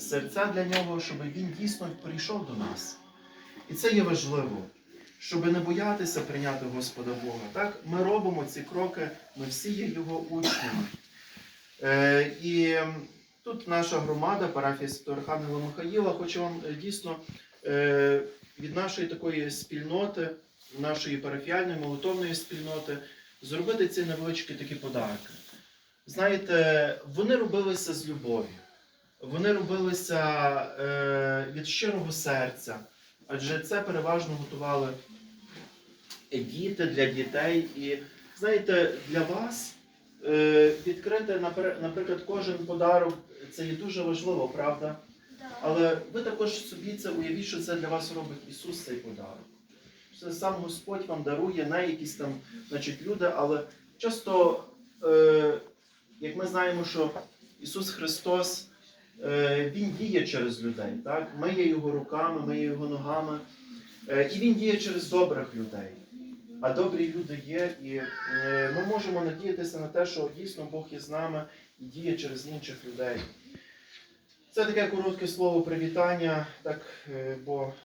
серця для нього, щоб він дійсно прийшов до нас. І це є важливо, щоб не боятися прийняти Господа Бога. Так, ми робимо ці кроки, ми всі є його учнями. Е, і тут наша громада, парафія Святого Архангела Михаїла, хоче вам е, дійсно е, від нашої такої спільноти, нашої парафіальної молитовної спільноти, зробити ці невеличкі такі подарки. Знаєте, вони робилися з любов'ю, вони робилися е, від щирого серця, адже це переважно готували діти для дітей. І знаєте, для вас е, відкрити, наприклад, кожен подарок це є дуже важливо, правда? Але ви також собі це уявіть, що це для вас робить Ісус цей подарок. Це сам Господь вам дарує, не якісь там значить, люди, але часто, е, як ми знаємо, що Ісус Христос, Він діє через людей. Так? Ми є Його руками, ми є Його ногами. Е, і Він діє через добрих людей. А добрі люди є, і е, ми можемо надіятися на те, що дійсно Бог є з нами і діє через інших людей. Це таке коротке слово привітання, так, е, бо